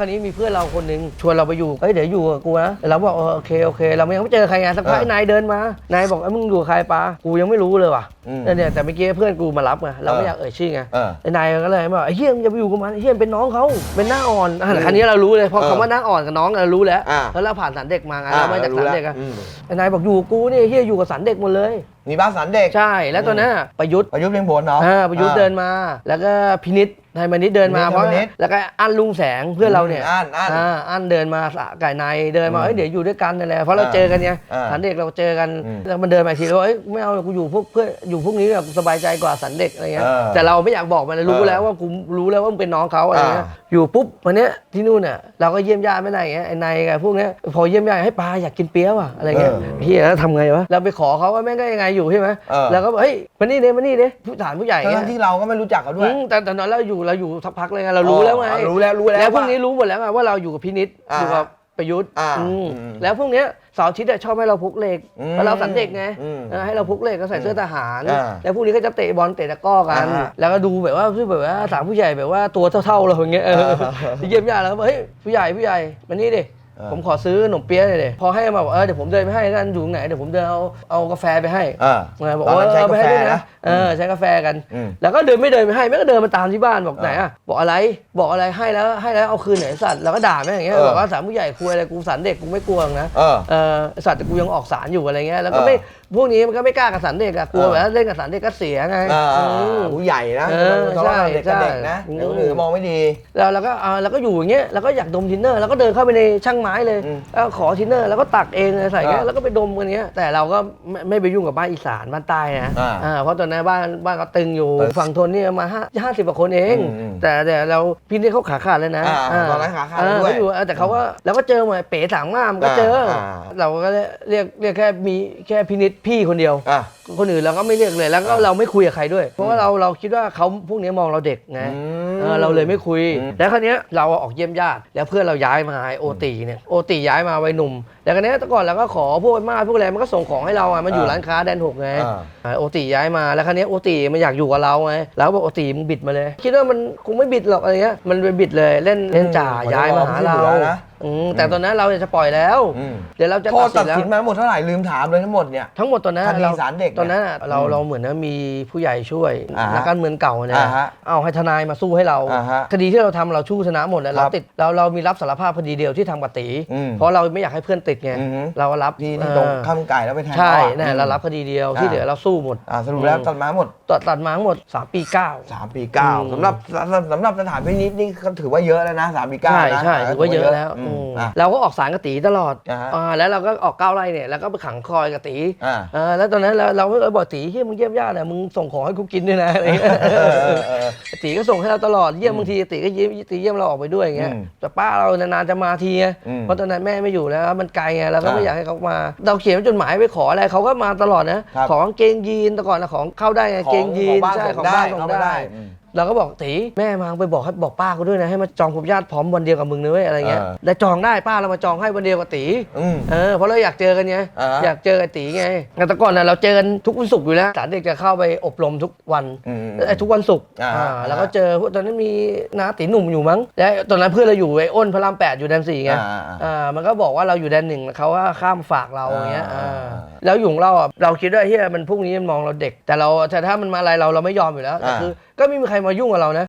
คราวนี้มีเพื่อนเราคนหนึงชวนเราไปอยู่เฮ้ยเดี๋ยวอยู่กับกูนะเราบอกเออโอเคโอเค เรายังไม่เจอใครไงสักพักเออไอ้นายเดินมานายบอกไอ้ยมึงอยู่กับใครปะกูยังไม่รู้เลยว่ะอืมแล้วเนี่ยแต่เมื่อกี้เพื่อนกูมารับไงเราไม่เอออยากเอ่ยชื่อไงเออไอ้นายก็เลยบอกไอ้เฮียมึงจะไปอยู่กับมันไอ้เฮียมันเป็นน้องเขาเป็นหน้าอ่อนอะคราวนี้เรารู้เลยพอเออคำว่าหน้าอ่อนกับน้องเรารู้แล้วอ่า แล้วเราผ่านสันเด็กมาไงอ่าเรามาจากเรารู้สันแล้วเด็กอะ อืม ไอ้นายบอกอยู่กับกูนี่เฮียอยู่กับสันเด็กหมดเลย มีบ้านสันเด็ก ใช่ แล้วตอนนั้นอะประยุทธ์ประยุทธ์เพียงผลเนาะอ่าประยุทธ์เดินมา แล้วก็พินิษไทยมานิดเดินมาพินิจเพราะพินิจแล้วก็อั้นลุงแสงเพื่อนเราเนี่ยอั้นอั้นาอั้นเดินมาสะไก่ในเดินมาอืมเอ้ยเดี๋ยวอยู่ด้วยกันนั่นแหละเพราะเราอ่าเจอกันไงอ่าสันเด็กเราเจอกันอืมแล้วมันเดินมาอีกทีว่าเอ้ยไม่เอากูอยู่พวกเพื่อนอยู่พวกนี้แบบสบายใจกว่าสันเด็กอะไรเงี้ยเออแต่เราไม่อยากบอกมันเลยรู้เออแล้วว่ากูรู้แล้วว่ามึงเป็นน้องเขาอะไรเงี้ยอ่าอยู่ปุ๊บวันเนี้ยที่นู่นน่ะเราก็เยี่ยมญาติไม่ได้ไงไอ้นายกับพวกเนี้ยพอเยี่ยมญาติให้ปลาอยากกินเปี๊ยะว่ะอะไรเงี้ยเฮียแล้วทำไงวะเราไปขอเขาว่าแม่งก็ยังไงอยู่ใช่ไหมเออ แล้วก็บอกเฮ้ยมานี่เด้มานี่เด้ผู้ฐานผู้ใหญ่ทั้เงี้งยที่เราก็ไม่รู้จักเขาด้วยอืมแต่แต่ตอนเราอยู่เราอยู่สักพักเลยไงเรารู้แล้วไงอ๋อรู้แล้วรู้แล้วแล้วพวกนี้รู้หมดแล้วไงว่าเราอยู่กับพินิษอ่าอยู่กับประยุทธ์อ่าอืมอืมแล้วพวกเนี้ยเสาร์อาทิตย์อะชอบให้เราพกเหล็กอืมเพราะเราสันเด็กไงอืมเออให้เราพกเหล็กก็ใส่เสื้อทหาร อ่าแล้วพวกนี้ก็จะเตะบอลเตะตะกร้อกัน อ่าแล้วก็ดูแบบว่าคือแบบว่าสามผู้ใหญ่แบบว่าตัวเท่าๆเราอย่างเงี้ยเอออ่าเยี่ยมญาติแล้วก็บอกเฮ้ยผู้ใหญ่ผู้ใหญ่มานี่ดิอ่า ผมขอซื้อขนมเปี๊ยะหน่อยดิพอให้มาบอกเออเดี๋ยวผมเดินไปให้กันอยู่ตรงไหนเดี๋ยวผมเดินเอาเอากาแฟไปให้อ่าเออบอกตอนว่านั้นใช้เอาไปให้ด้วยกาแฟนะนะเออใช้กาแฟกัน อืม แล้วก็เดินไม่เดินไปให้แม่ก็เดินมาตามที่บ้านบอกอ่าไหนอะบอกอะไรบอกอะไรให้แล้วให้แล้วเอาคืนไหนสัตว์แล้วก็ด่าแม่อย่างเงี้ยเออบอกว่าสามผู้ใหญ่คุยอะไรกูสารเด็กกูไม่กลัวหรอกนะเออ เออสัตว์แต่กูยังออกสารอยู่อะไรเงี้ยแล้วก็เออไม่ พวกนี้มันก็ไม่กล้ากับสารเด็กอะกลัวเออแบบว่าเล่นกับสารเด็กก็เสียไงอ่าอืมผู้ใหญ่นะเออทะเลาะกับเด็กกับใช่เด็กนะใช่เดี๋ยวคนอื่นมองไม่ดีแล้วเราก็เอาแล้วก็อยู่อย่างเงี้ยแล้วก็อยากดมทินเนอร์แล้วก็เดินเข้าไปในช่างไม้เลยอืมแล้วขอทินเนอร์แล้วก็ตักเองเลยใส่เงี้ยอ่าแล้วก็ไปดมกันเงี้ยแต่เราก็ไม่ไม่ไปยุ่งกับบ้านอีสานบ้านใต้นะอ่าอ่าเพราะตอนนั้นบ้านบ้านก็ตึงอยู่ตึงฝั่งทนนี่มาห้าห้าสิบกว่าคนเองอืมอืมแต่แต่เราพี่นี่เขาขาขาดเลยนะอ่าตอนนั้นขาขาดเออด้วยเขาอยู่เออแต่เขาก็เราก็เจอหมดเป๋สามงามก็เจออาเราก็เรียกเรียกแค่มีแค่พินิษพี่คนเดียว อะ คนอื่นเราก็ไม่เรียกเลยแล้วก็อ่าเราไม่คุยกับใครด้วย เพราะว่าเราเราคิดว่าเขาพวกนี้มองเราเด็กไงอืมเออเราเลยไม่คุยอืมแล้วคราวเนี้ยเราออกเยี่ยมญาติแล้วเพื่อนเราย้ายมาไอ้โอตีเนี่ยโอตีย้ายมาวัยหนุ่ม แล้วคราวเนี้ยแต่ก่อนเราก็ขอพวกไอ้มาพวกอะไรมันก็ส่งของให้เราอะมันอยู่ร้านค้าแดนหกไงอ่า อ่าโอตีย้ายมาแล้วคราวเนี้ยโอตีมันอยากอยู่กับเราไงแล้วก็บอกโอตีมึงบิดมาเลย คิดว่ามันคงไม่บิดหรอกอะไรเงี้ยมันไปบิดเลยเล่นเล่นจ่าอืมย้ายมาหาเราขอจะบอกพี่เหลือนะ อืมแต่ตอนนั้นเราจะปล่อยแล้ว อืมเดี๋ยวเราจะโทตัษดสิตันดแล้ว สินมาหมดเท่าไหร่ลืมถามเลยทั้งหมดเนี่ย ทั้งหมดตอนนั้นคดีเราศาลเด็กเนี่ยตอนนั้นอะเราอืมเราเหมือนว่ามีผู้ใหญ่ช่วยอ่าฮะนักการเมืองเก่าเนี่ยอ่าฮะเอาให้ทนายมาสู้ให้เรา อ่าฮะคดีที่เราทำเราชู้ชนะหมดเลยครัเราบติดเราเรามีรับสารภาพคดีเดียวที่ทำกับตีอืม เพราะเราไม่อยากให้เพื่อนติดไงอือฮึ เราก็รับที่ที่เออตรงข้ามไก่แล้วไปแทงใช่เขาอะเนี่ยเรารับคดีเดียวที่เหลือเราสู้หมดอ่าสรุปแล้วอืมตัดมาหมด ตัดตัดมาทั้งหมด3ปี9สามปีเก้าอืมสำหรับสำสำหรับสถานพินิจนี่ก็ถือว่าเยอะแล้วนะสามปีเก้าใช่นะใช่ถือว่าเยอะแล้วอือืมมอะ เราก็ออกสารกับตีตลอดอ่าฮะอ่าแล้วเราก็ออกก้าวไล่เนี่ยแล้วก็ไปขังคอยกับตีอ่า เออแล้วตอนนั้นเราเราก็บอกตีที่มึงเยี่ยมญาติเนี่ยมึงส่งของให้กูกินด้วยนะอะไรเงี้ย เออเออเออ ตีก็ส่งให้เราตลอดเยี่ยมบางทีตีก็เยี่ยมตีเยี่ยมเราออกไปด้วยอย่างเงี้ยอืมแต่ป้าเรานานๆจะมาทีไงอืมเพราะตอนนั้นแม่ไม่อยู่แล้วมันไกลไงเราก็ไม่อ่าอยากให้เขามา เราเขียนจดหมายไปขออะไรเขาก็มาตลอดนะครับของกางเกงยีนแต่ก่อนนะของเข้าได้ไงของเกงยีของนบ้านใช่ส่งของได้บ้านส่งเอาไม่ได้ได้ อืม เราก็บอกตีแม่มาไปบอกให้บอกป้ากูด้วยนะให้มาจองผมญาติพร้อมวันเดียวกับมึงนะเว้ยอะไรเงี้ยเออแล้วจองได้ป้าเรามาจองให้วันเดียวกับตีอืมเออเพราะเราอยากเจอกันไงอ่าฮะอยากเจอไอ้ตีไงแต่ก่อนน่ะเราเจอกันทุกวันศุกร์อยู่แล้วสารเด็กจะเข้าไปอบรมทุกวันอืมไอ้ทุกวันศุกร์อ่าอ่าอ่าแล้วก็เจอพวกตอนนั้นมีนาตีหนุ่มอยู่มั้งแล้วตอนนั้นเพื่อนเราอยู่ไอ้อ้นพระรามแปดอยู่แดนสี่ไงอ่าอ่าอ่ามันก็บอกว่าเราอยู่แดนหนึ่งเขาว่าข้ามฝากเราอย่างเงี้ยอ่าอ่าแล้วอยู่ของเราอะเราคิดว่าเฮียมันพวกนี้มันมองเราเด็ก แต่เราแต่ถ้ามันมาอะไรเราเราไม่ยอมอยู่แล้วแต่อ่าคือก็ไม่มีใครมายุ่งกับเรานะ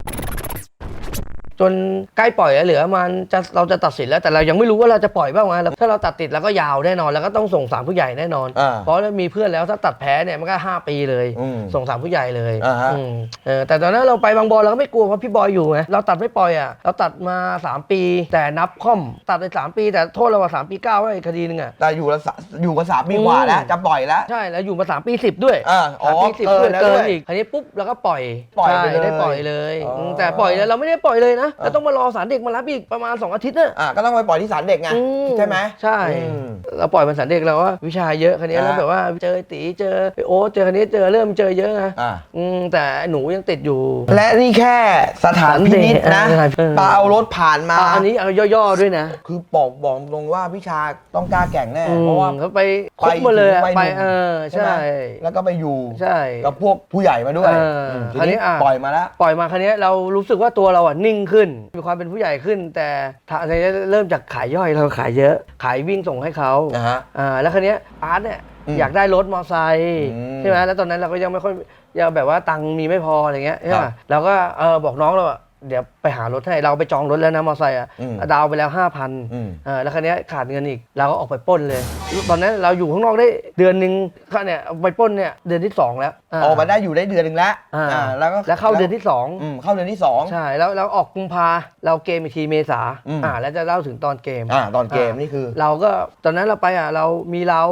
จนใกล้ปล่อยแล้วเหลือมันจะเราจะตัดสินแล้วแต่เรายังไม่รู้ว่าเราจะปล่อยบ้างไหมถ้าเราตัดติดแล้วก็ยาวแน่นอนแล้วก็ต้องส่งสามผู้ใหญ่แน่นอน อ่าเพราะมีเพื่อนแล้วถ้าตัดแพ้เนี่ยมันก็ 5 ปีเลย อืมส่งสามผู้ใหญ่เลยอ่าฮะ อืมเออแต่ตอนนั้นเราไปบางบอลเราก็ไม่กลัวเพราะพี่บอยอยู่ไงเราตัดไม่ปล่อยอะเราตัดมา 3 ปี แต่นับค่อมตัดไป3ปี แต่โทษเราว่า3ปี9ว่าอีกคดีหนึงอะ แต่อยู่ละสะอยู่กันสามปีกว่าแล้ว อืม จะปล่อยแล้ว ใช่แล้วอยู่มา 3 ปี 10 ด้วยอ่าอ๋อสามปีสิบเกิเกินนแล้วเกิด้นวยอีกอันนี้ปุ๊บแล้วก็ปล่อยปล่อยไปใช่เลยได้ปล่อยเลยอ๋ออื มแต่ปล่อยแล้วเราไม่ได้ปล่อยเลยนะอ่าเราต้องมารอสารเด็กมารับอีกประมาณ 2 อาทิตย์น่ะอ่าก็ต้องไปปล่อยที่ศาลเด็กไงอืใช่ไหมใช่อืม เราปล่อยมันสันเด็กเราว่าวิชาเยอะคันนี้อ่า แล้วแบบว่าเจอไอ้ตีเจอไอ้โอ๊ตเจอคันนี้เจอเริ่มเจอเยอะนะอ่าอืมแต่หนูยังติดอยู่ และนี่แค่สถานพินิษนะเออเออปาเอารถผ่านมา อะอันนี้เอาย่อๆด้วยนะคือบอกบอกตรงว่าพิชาต้องกล้าแก่งแน่อืมเพราะว่าเขาไปครบหมาเลยอะไปไปถึงวัยหนุ่มเออใช่ ไหมใช่แล้วก็ไปอยู่ใช่กับพวกผู้ใหญ่มาด้วยเออมทีคราวนี้นี้อะ ปล่อยมาแล้ว ปล่อยมาคันนี้ยเรารู้สึกว่าตัวเราอะนิ่งขึ้นขึ้น มีความเป็นผู้ใหญ่ขึ้น แต่ถ้าในเริ่มจากขายย่อยเราขายเยอะ ขายวิ่งส่งให้เขานะฮะ อ่าแล้วคันนี้ยอาร์ตเนี่ยอืมอยากได้รถมอไซค์อืมใช่ไหมแล้วตอนนั้นเราก็ยังไม่ค่อยยังแบบว่าตังค์มีไม่พออะไรเงี้ยใช่คไหรัมบเราก็เออบอกน้องเราว่า เดี๋ยวไปหารถให้เราไปจองรถแล้วนะมอไซค์อะอืมดาวน์ไปแล้วห้าพันอืมเออแล้วคันนี้ยขาดเงินอีกเราก็ออกไปปล้นเลย ตอนนั้นเราอยู่ข้างนอกได้เดือนหนึ่งก็เนี่ยไปปล้นเนี่ยเดือนที่สองแล้วออกมาได้อยู่ได้เดือนหนึ่งแล้วอ่าอ่าแล้วก็แล้วเข้าเดือนที่สอง อืมเข้าเดือนที่สอง ใช่แล้วเราออกกุมภาเราเกมอีกทีเมษาอืมอ่าแล้วจะเล่าถึงตอนเกมอ่าตอนเกมนี่คือ เราก็ตอนนั้นเราไปอะเรามีเรา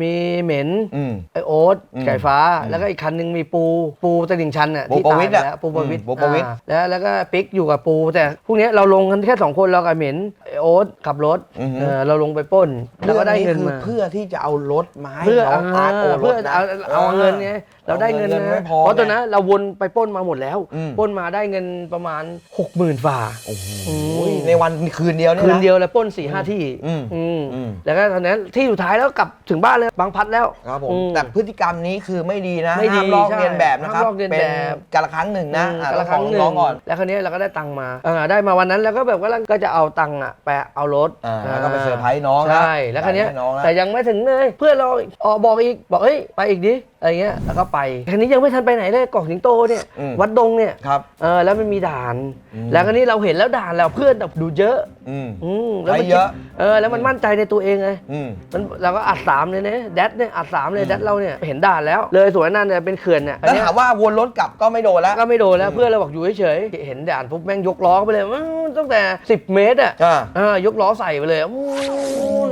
มีเหม็นอืม ไอโอ๊ตอืมไก่ฟ้าอืมแล้วก็อีกคันหนึงมีปูปูตลิ่งชันอะปูที่ประตายวิตรไปอะแล้วปูประวิตรอืมปูประวิตรอ่าแล้วแล้วก็ปิ๊กอยู่กับปู แต่พวกเนี้ยเราลงกันแค่สองคนเรากับเหม็นไอโอ๊ตขับรถอือฮึ เออเราลงไปปล้นแล้วก็ได้เงินคือมา เพื่อที่จะเอารถมาให้เพื่อน้องอาร์ตโอรเพื่อสนะ เอาเอาเงินไง เราได้เงินเอาเงินนะไม่พอเพราะตอนไงนั้นเราวนไปปล้นมาหมดแล้วอืมปล้นมาได้เงินประมาณหกหมื่นฝ่าโอ้โหอืมในวันคืนเดียวเนี่ยคืนนะเดียวแล้วปล้นสี่ห้าที่อืมอืมอืมแล้วก็ตอนนั้นที่สุดท้ายแล้วกลับถึงบ้านเลยบางพัดแล้วครับผมอืมแต่พฤติกรรมนี้คือไม่ดีนะไม่ดีห้ามลอกใช่เลียนแบบนะครับห้ามลอกเลียนแบบนการละครั้งหนึ่งนะอืมอะแต่ละครั้งหนึ่ต้องก่อนแล้วคราวนี้เราก็ได้ตังค์มาเออได้มาวันนั้นแล้วก็แบบว่าก็จะเอาตังค์อะไปเอารถอ่าแล้วก็ไปเซอร์ไพรส์น้องนะใช่แล้วคราวเนี้ยให้น้องนะแต่ยังไม่ถึงเลย เพื่อนเราออกบอกอีกบอกเฮ้ยไปอีกดิ อะไรเงี้ยแล้วก็ไปคราวนี้ยังไม่ทันไปไหนเลยเกาะสิงโตเนี่ยอืมวัดดงเนี่ยครับเออแล้วมันมีด่านอืมแล้วคราวนี้เราเห็นแล้วด่านเราเพื่อนแบบดูเยอะอืม อืมแล้วมันไปเยอะเออแล้วมันมั่นใจในตัวเองไงอืม มันเราก็อัดสามเลยนะแดดเนี่ยอัดสามเลยแดดเราเนี่ยเห็นด่านแล้ว เลยสวนนั่นเนี่ยเป็นเขื่อนเนี่ยอันแล้วเนี้ยถามว่าวนรถกลับก็ไม่โดนแล้ว ก็ไม่โดนแล้วเพื่อนเราบอกอยู่เฉยๆเห็นด่านปุ๊บแม่งยกล้อไปเลยอื้อตั้งแต่ 10 เมตรอะอ่าเออยกล้อใส่ไปเลยอู้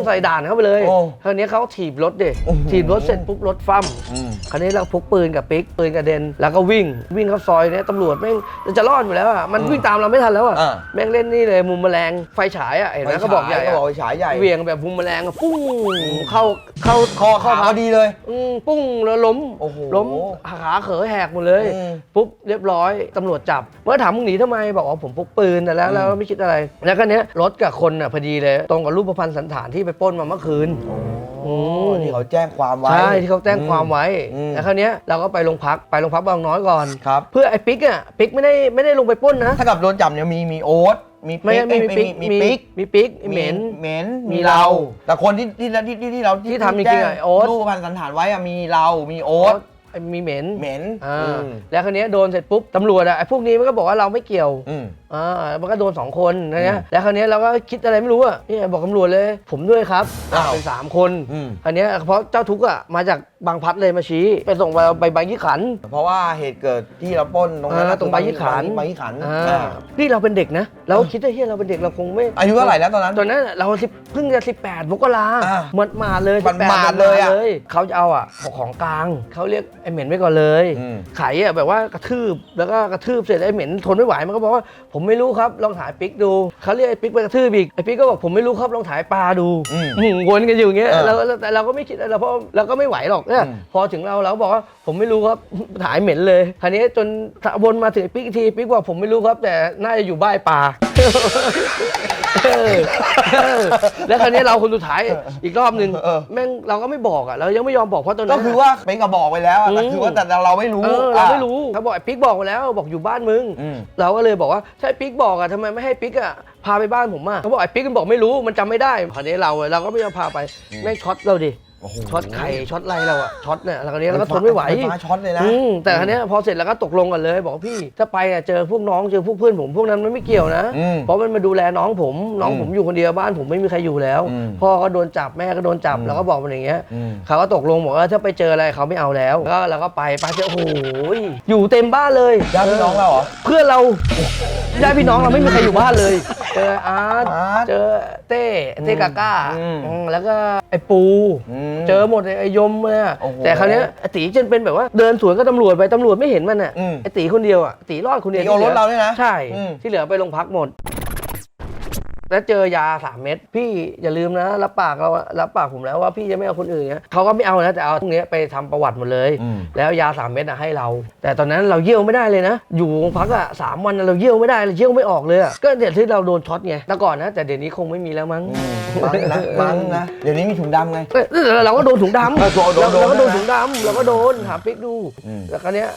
ใส่ด่านเข้าไปเลยโอ้คราวนี้เขาถีบรถเด็โอ้โหถีบรถเสร็จปุ๊บรถฟั่ม อืม คราวนี้เราพกปืนกับปิ๊กปืนกระเด็น แล้วก็วิ่งวิ่งเข้าซอยเนี่ยตำรวจแม่งจะรอดอยู่แล้วอะมันวิ่งตามเราไม่ทันแล้วอะอ่า แม่งเล่นนี่เลยมุมแมลงไฟฉายอะเห็นไหมเขาบอกใหญ่ก็อะบอกไฟฉายใหญ่เหวียงแบบมุมแมลงอะปุ้งเข้าเข้าคอขาพอดีเลย อืมปุ้งแล้วล้มโอ้โหล้มขาเขอแหกหมดเลย อืมปุ๊บเรียบร้อยตำรวจจับเมื่อถามมึงหนีทำไมบอกว่าผมพกปืนแต่แล้วแล้วไม่คิดอะไร แล้วก็เนี้ยรถกับคนอะพอดีเลย ตรงกับรูปพรรณสันฐานที่ไปปล้นมาเมื่อคืน โอ้ที่เขาแจ้งความไว้ ใช่ที่เขาแจ้งความไว้อืม แล้วคราวเนี้ยเราก็ไปโรงพักไปโรงพักบางน้อยก่อน ครับ เพื่อไอ้ปิ๊กอะปิ๊กไม่ได้ไม่ได้ลงไปปล้นนะ ถ้ากับโดนจับเนี่ยมีมีโอ๊ต มีไม่ปิ๊กไม่มีเอ้ยปิ๊กมีปิ๊กมีปิ๊กเหม็น เหม็นมีมีเราเรา แต่คนที่ที่ที่ที่ที่เราที่ทำจริงๆแจ้อะโอ๊ต รูปพันสันฐานไว้อะมีเรา มีโอ๊ตไอ้มีเหม็นเหม็นอ่าอืมแล้วคราวเนี้ยโดนเสร็จปุ๊บตำรวจอะไอ้พวกนี้มันก็บอกว่าเราไม่เกี่ยว อืมอ่ามันก็โดนสองคนนะเนี่ยแล้วคราวเนี้ยเราก็คิดอะไรไม่รู้อะนี่บอกตำรวจเลย ผมด้วยครับอ้าวเป็นสามคนอืมอันเนี้ยเพราะเจ้าทุกข์อะมาจากบางพลัดเลยมาชี้ ไปส่งไปไปบางยี่ขัน เพราะว่าเหตุเกิดที่เราปล้นตรงนั้นอ่าตรงบางยี่ขัน บางยี่ขันอ่าอ่านี่เราเป็นเด็กนะ เราก็คิดว่าเฮียเราเป็นเด็กเราคงไม่อายุเท่าไหร่แล้วตอนนั้น ตอนนั้นเราสิบเพิ่งจะสิบแปดมกราอ่าหมดมาดเลยหมาด18หมาดเลยอะเขาจะเอาอะของกลางเขาเรียกไอ้เหม็นไว้ก่อนเลยอืม ไขอะแบบว่ากระทืบแล้วก็กระทืบเสร็จไอ้เหม็นทนไม่ไหวมันก็บอกว่า ผมไม่รู้ครับลองถ่ายปิ๊กดูเขาเรียกไอ้ปิ๊กไปกระทืบอีกไอ้ปิ๊กก็บอกผมไม่รู้ครับลองถ่ายปลาดูอืมอืมวนกันอยู่อย่างเงี้ยเออเราแต่เราก็ไม่คิดอะไรเพราะเราก็ไม่ไหวหรอกเนี่ยอืม พอถึงเราเราก็บอกว่าผมไม่รู้ครับ ถ่ายเหม็นเลยคราวนี้จนวนมาถึงไอ้ปิ๊กอีกทีปิ๊กบอกผมไม่รู้ครับ แต่น่าจะอยู่บ้านปลา เออเออแล้วคราวนี้เราคนสุดท้ายอีกรอบหนึ่งเออ แม่งเราก็ไม่บอกอะเรายังไม่ยอมบอกเพราะตอนนั้ก็น คือว่าเป็นกระบอกไปแล้วอะแต่อืมคือว่าแต่เราไม่รู้ เออเราะไม่รู้เขาบอกไอ้ปิ๊กบอกมาแล้วบอกอยู่บ้านมึง อืม เราก็เลยบอกว่าใช่ปิ๊กบอกอะทำไมไม่ให้ปิ๊กอะพาไปบ้านผมอะเขาบอกไอ้ปิ๊กมันบอกไม่รู้มันจำไม่ได้คราวนี้เราเราก็ไม่ยอมพาไปแม่งช็อตเราดิ โอ้โหช็อตไข่ช็อตอะไรเราอะช็อตเนี่ยแล้วคราวนี้เราก็ทนไม่ไหวฟฟ้าช็อตเลยนะ อืมแต่คราวเนี้ยพอเสร็จแล้วก็ตกลงกันเลย บอกว่าพี่ถ้าไปอะเจอพวกน้องเจอพวกเพื่อนผมพวกนั้นมันไม่เกี่ยวนะ อืมเพราะมันมาดูแลน้องผมน้องอืมผมอยู่คนเดียวบ้านผมไม่มีใครอยู่แล้ว อืมพ่อก็โดนจับแม่ก็โดนจับอืมเราก็บอกมันอย่างเงี้ยอืม เขาก็ตกลงบอกว่าถ้าไปเจออะไรเขาไม่เอาแล้วก็เราก็ไปไปเจอโอ้โหอยู่เต็มบ้านเลยญาติพี่น้องเราเหรอ เพื่อนเราญาติพี่น้องเราไม่มีใครอยู่บ้านเลย เจออาร์ตอาร์ตเจอเต้เต้กาก้าอืม อืมแล้วก็ไอ้ปูมเจอหมดเลยไอ้ยมเลยอะโอ้โหแต่คราวเนี้ยไอ้ตีจนเป็นแบบว่าเดินสวนก็ตำรวจไปตำรวจไม่เห็นมันอะอืมไอ้ตีคนเดียวอะตีรอดคนเดียวตีเอาที่หลืรถเราเนี่ยนะใช่อืม ที่เหลือไปโรงพักหมด แล้วเจอยาสามเม็ดพี่อย่าลืมนะรับปากเราอะรับปากผมแล้วว่าพี่จะไม่เอาคนอื่นเนี้ยเขาก็ไม่เอานะแต่เอาพวกเนี้ยไปทำประวัติหมดเลยอืมแล้วยาสามเม็ดอะให้เรา แต่ตอนนั้นเราเยี่ยวไม่ได้เลยนะ อยู่โรงพักอะสามวันเราเยี่ยวไม่ได้เลยเยี่ยวไม่ออกเลยอะก็เดี๋ยวที่เราโดนช็อตไงแต่ก่อนนะแต่เดี๋ยวนี้คงไม่มีแล้วมั้งมั้งนะมั้งนะเดี๋ยวนี้มีถุงดำไงเอ้ยเราก็โดนถุงดำเออโดนโดนเราก็โดนโดนถุงดำเราก็โดนหาปิ๊กดูอืมแล้วคราวเนี้ย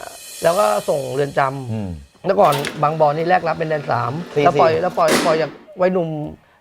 เราก็ส่งเรือนจำอืมเมื่อก่อนบางบอลนี่แรกรับเป็นแดนสามสี่แล้วปล่อยสี่แล้วปล่อยปล่อยจาก วัยหนุ่ม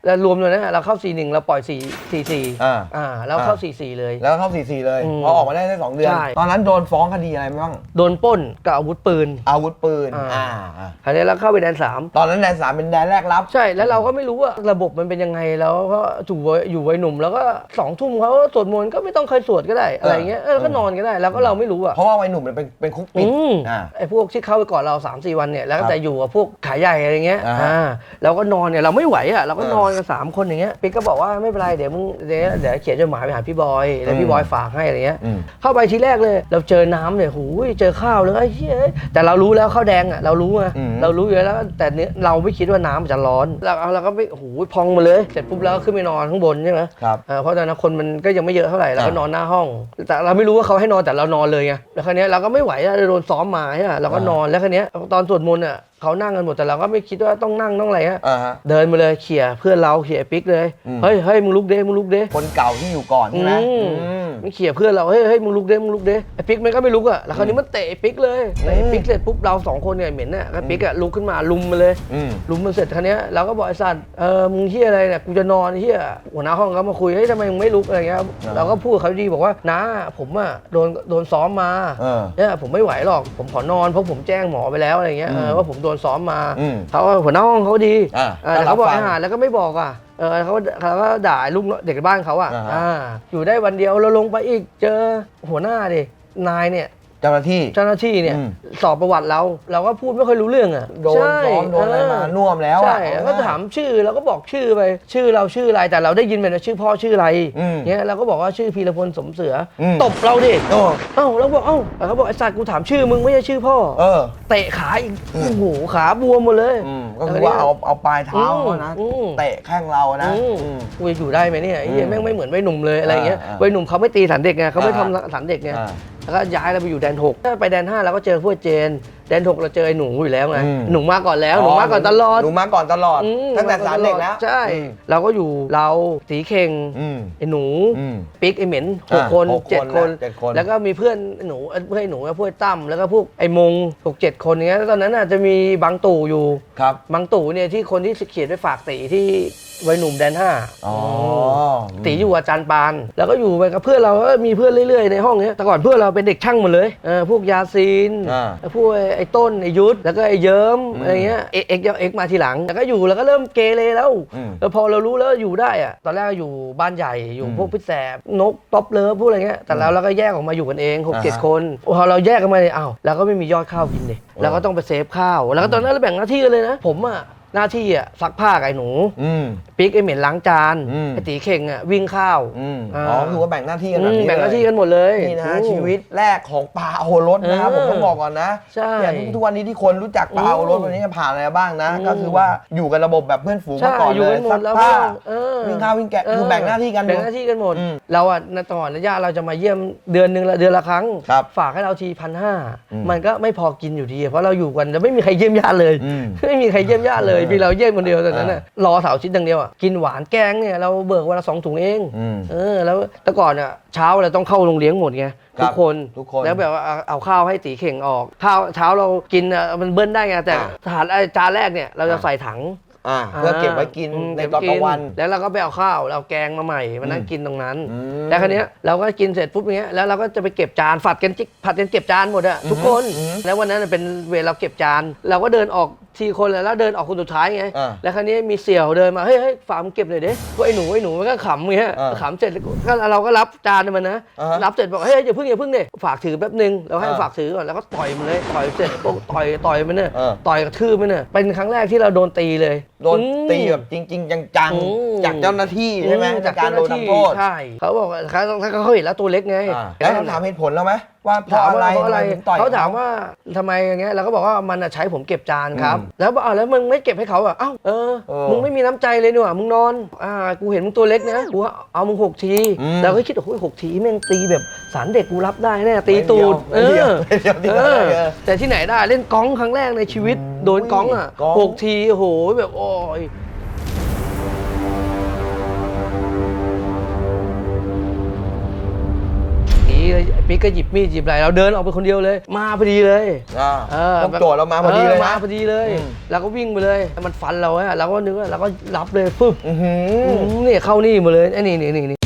แล้วรวมเลยนะเราเข้าสี่หนึ่งเราปล่อยสี่สี่สี่อ่า อ่าแล้วเข้าอ่าสี่สี่เลย แล้วเข้าสี่สี่เลยอืมพอออกมาได้ได้สองเดือน ใช่ ตอนนั้นโดนฟ้องคดีอะไรบ้างโดนปล้นกับอาวุธปืน อาวุธปืนอ่า อ่าอ่าคราวนี้เราเข้าไปแดนสามตอนนั้นแดนสามเป็นแดนแรกรับ ใช่แล้วเราก็ไม่รู้ว่าระบบมันเป็นยังไงแล้วก็ถูกอยู่วัยหนุ่ม แล้วก็สองทุ่มเขาสวดมนต์ก็ไม่ต้องเคยสวดก็ได้อะไรเงี้ยเออก็นอนก็ได้ แล้วก็เราไม่รู้อะเพราะว่าวัยหนุ่มมันเป็นเป็นคุกปิดอืมอ่า ไอ้พวกที่เข้าไปก่อนเรา3าสี่วันเนี่ยแล้วก็ครับแต่อยู่กับพวกขายใหญ่อะไรเงี้ยอ่าฮะอ่าเราก็นอนเนี่ยเราไม่ไหวอะเราก็เออนอนกันสามคนอย่างเงี้ยปิ๊กก็บอกว่าไม่เป็นไรเดี๋ยวมึงเดี๋ยวเดี๋ยวเขียนจดหมายไปหาพี่บอยแล้วอืพี่มบอยฝากให้อะไรเงี้ยอืม เข้าไปทีแรกเลยเราเจอน้ำเนี่ยหูยเจอข้าวเลยไอ้เหี้ยแต่เรารู้แล้วข้าวแดงอะเรารู้ไงอืม เรารู้อยู่แล้วแต่เนี้ยเราไม่คิดว่าน้ำมันจะร้อนเราเอาเราก็ไม่หูยพองมาเลยเสร็จปุ๊บเราก็ขึ้นไปนอนข้างบนใช่ไหม ครับ อ่าเพราะตอนนั้นคนมันก็ยังไม่เยอะเท่าไหร่เราก็อ่านอนหน้าห้อง แต่เราไม่รู้ว่าเขาให้นอนแต่เรานอนเลยไงแล้วคราวเนี้ยเราก็ไม่ไหวอะเราโดนซ้อมมาใช่ไหมเราก็อ่านอนแล้วคราวเนี้ยตอนสวดมนต์อะ เขานั่งกันหมดแต่เราก็ไม่คิดว่าต้องนั่งต้องอะไรฮะอ่าฮะ เดินมาเลยเขี่ยเพื่อนเราเขี่ยปิ๊กเลยอืม เฮ้ยเฮ้ยมึงลุกเด้มึงลุกเด้ คนเก่าที่อยู่ก่อนใช่ไหมอืม อืม มันเขี่ยเพื่อนเราเฮ้ยเฮ้ยมึงลุกเด้มึงลุกเด้ไอ้ปิ๊กมันก็ไม่ลุกอะแล้วคราวนี้มันเตะไอ้ปิ๊กเลยเตะไอ้ปิ๊กเสร็จปุ๊บเราสองคนเนี่ยเหม็นอะก็ปิ๊กอะลุกขึ้นมาลุมมาเลย อืม ลุมมันเสร็จครั้นี้ยเราก็บอกไอ้สัตว์เออมึงเฮียอะไรเนี่ยกูจะนอนเฮียหัวหน้าห้องก็มาคุยเฮ้ยทำไมมึงไม่ลุกอะไรเงี้ยอ่าเราก็พูดกับเขาดีบอกว่าน้าผมอะโดนโดนซ้อมมาเออเนี่ยผมไม่ไหวหรอกผมขอนอนเพราะผมแจ้งหมอไปแล้วอะไรเงี้ยอืมเออว่าผมโดนซ้อมมาอืมเขาก็หัวหน้าห้องเขาดีอ่าเออแต่เขาบอกก็รับฟังอาหารแล้วก็ไม่บอกอะเออเขาเขาก็ด่าลูกเด็กในบ้านเขาอะอ่าฮะ อ่าอยู่ได้วันเดียวเราลงไปอีกเจอหัวหน้าดินายเนี่ย เจ้าหน้าที่ เจ้าหน้าที่เนี่ยอืม สอบประวัติเราเราก็พูดไม่ค่อยรู้เรื่องอะโดนใช่ซ้อมโดนอะไรมาเน่วมแล้วอะใช่แล้วก็ถามชื่อเราก็บอกชื่อไป ชื่อเราชื่ออะไรแต่เราได้ยินเป็นว่าชื่อพ่อชื่ออะไรอืมเนี่ยเราก็บอกว่าชื่อพีรพลสมเสืออม ตบเราดิโอ้เอ้าเราบอกเอ้าแต่เขาบอกไอ้สัตว์กูถามชื่อมึงไม่ใช่ชื่อพ่อ เออ เตะขาอีกโอ้โหขาบวมหมดเลย อืมก็คือว่าเอาเอาปลายเท้าเขานะอืม เตะแข้งเรานะอืมอืม กูจะอยู่ได้ไหมเนี่ยไอ้เหี้ยอืมแม่งไม่เหมือนวัยหนุ่มเลยอะไรเงี้ยอ่าอ่าวัยหนุ่มเขาไม่ตีสันเด็กไงเขาไม่อ่าทำสันเด็กไงอ่า แล้วก็ย้ายเราไปอยู่แดนหกถ้าไปแดนห้าเราก็เจอพวกเจน แดนหกเราเจอไอ้หนูอยู่แล้วไงอืม หนูมาก่อนแล้วหนูมาก่อนตลอดหนูมาก่อนตลอด อืมตั้งแต่สารเด็กแล้วใช่อืมเราก็อยู่เราตีเข่งอืม ไอ้หนูอืม ปิ๊กไอ้เหม็นหอ่ากคนหกเจ็ดคนคนนะเจ็ดคน แล้วก็มีเพื่อนหนูเอ้ยเพื่อนไอ้หนูกับพวกไอ้ตั้มแล้วก็พวกไอ้มงหกเจ็ดคนอย่างเงี้ยแล้วตอนนั้นน่ะจะมีบางตู่อยู่ ครับ บางตู่เนี่ยที่คนที่เขียนไปฝากตีที่ วัยหนุ่มแดนห้าอ๋อตีอยู่กับอาจารย์ปาน แล้วก็อยู่ไปกับเพื่อนเราก็มีเพื่อนเรื่อยๆในห้องเนี้ยแต่ก่อนเพื่อนเราเป็นเด็กช่างหมดเลยเออพวกยาซีนอ่าพวกไอ้ต้นไอ้ยุทธแล้วก็ไอ้เยิ้มอืมอะไรเงี้ยเอ็กเอ็กเอ็กมาทีหลังแล้วก็อยู่แล้วก็เริ่มเกเรแล้วอืมแล้วพอเรารู้แล้วอยู่ได้อะตอนแรกอยู่บ้านใหญ่อยู่อืมพวกพิษแสบนกป๊อปเลิฟพวกอะไรเงี้ยแต่แล้วเราก็แยกออกมาอยู่กันเองหกเจ็ดอ่าฮะคนพอเราแยกกันมาเลยอ้าวเราก็ไม่มียอดข้าวกินเลยเราก็ต้องไปเซฟข้าว แล้วก็ตอนนั้นเราแบ่งหน้าที่กันเลยนะ ผมอะ หน้าที่อะซักผ้ากับไอ้หนู อืม ปิ๊กไอ้เหม็นล้างจานอืม ไอ้ตีเข่งอะวิ่งข้าวอืมอ่าอ๋อคือว่าแบ่งหน้าที่กันแบบอืมนี้แบ่งหน้าที่เลยกันหมดเลย นี่นะอืมชีวิตแรกของปลาโอรสนะครับเอผอมต้องบอกก่อนนะใช่เนี่ยทุกวันนี้ที่คนรู้จักปลาโอรสวันนี้ผ่านอะไรบ้างนะ อืมก็คือว่าอยู่กันระบบแบบเพื่อนฝูงใช่มาก่อนอยู่เลกัยนหมซัดกแล้วผ้าเออ วิ่งข้าววิ่งแกะคือแบ่งหน้าที่กัน แบ่งหน้าที่กันหมด อืมเราอะในตอนระยะเราจะมาเยี่ยมเดือนหนึ่งละเดือนละครั้ง ครับฝากให้เราทีพันห้าอืมมันก็ไม่พอกินอยู่ดี เพราะเราอยู่กันจะไม่มีใครเยี่ยมญาติเลย อืม ไม่มีใครเยี่ยมญาติเลยเออมีเราเยี่ยมคนเดียวตอนนั้นน่ะอ่รอเสาร์อาทิตย์อย่างเดียวอะกินหวานแกงเนี่ยเราเบิกวันละสองถุงเองอืมเออแล้วแต่ก่อนอะเช้าเราต้องเข้าโรงเลี้ยงหมดไงครัทุบกคนทุกคนแล้วแบบว่าเอาเอาข้าวให้ตีเข่งออกข้าวเช้าเรากินอะมันเบิ้ลได้ไงแต่อ่าถาดไอ้จานแรกเนี่ยเราจะใส่ถังอ่าเพื่อเก็บไว้กินมในเก็บตอนกลางวัน แล้วเราก็ไปเอาข้าวเราแกงมาใหม่มานั่งอืมกินตรงนั้นอืมแล้วคราวเนี้ยเราก็กินเสร็จปุ๊บเนี้ยแล้วเราก็จะไปเก็บจานฝัดกันจิกผัดกันเก็บจานหมดอะทุกคนอืมแล้ววันนั้นนะเป็นเวลาเราเก็บจาน เราก็เดินออก ทีคนเลยแล้วเดินออกคนสุดท้ายไงอ่าแล้วคราวนี้มีเสี่ยวเดินมาเฮ้ยเฮ้ยฝากมึงเก็บหน่อยเด้พวกไอ้หนูไอ้หนูมันก็ขำเงี้ยอ่าขำเสร็จก็เราก็รับจานมันนะอ่าฮะรับเสร็จบอกเฮ้ยอย่าเพิ่งอย่าเพิ่งเนี่ยฝากถือแป๊บนึงเราให้อ่าฝากถือก่อนแล้วก็ต่อยมันเลยต่อยเสร็จปุ๊บต่อยต่อยมันเนี่ยเออต่อยกระทืบมันเนี่ยเป็นครั้งแรกที่เราโดนตีเลยโดนอืม ตีแบบจริง ๆ จังอืม ๆจากเจ้าหน้าที่ใช่ไหมอืจากการโดนทำโทษใช่เขาบอกว่าเขาเขาเห็นแล้วตัวเล็กไง อ่าแล้วเราถามเหตุผลแล้วไหม ว่าเพราะถามอะไรว่าเพราะอะไรทำมถึงต่อยเขาถามว่าทำไมอย่างเงี้ยเราก็บอกว่ามันอะใช้ผมเก็บจานครับอืมแล้วบอกอ้าวแล้วมึงไม่เก็บให้เขาอะเอ้าเออเออมึงไม่มีน้ำใจเลยนี่หว่ามึงนอนอ่ากูเห็นมึงตัวเล็กนะกูเอามึงหกทีอืม เราก็คิดโอ้โหหกทีแม่งตีแบบสารเด็กกูรับได้แน่ตีตูดไม่เดียวไม่เดียวไม่เดียวเออเออแต่ที่ไหนได้เล่นก้องครั้งแรกในชีวิตโดนก้องอะก้อง หกทีโอ้โหแบบโอ้ย ปิ๊กก็หยิบมีดหยิบอะไรเราเดินออกไปคนเดียวเลย มาพอดีเลยอ่าเออพวกโจทย์เรามาพอดีเลยมานะพอดีเลยอืมแล้วก็วิ่งไปเลยมันฟันเราอะเราก็นึกว่าเราก็รับเลยฟึบอื้อหือนี่เข้านี่หมาเลยไอ้นี่นี่นี่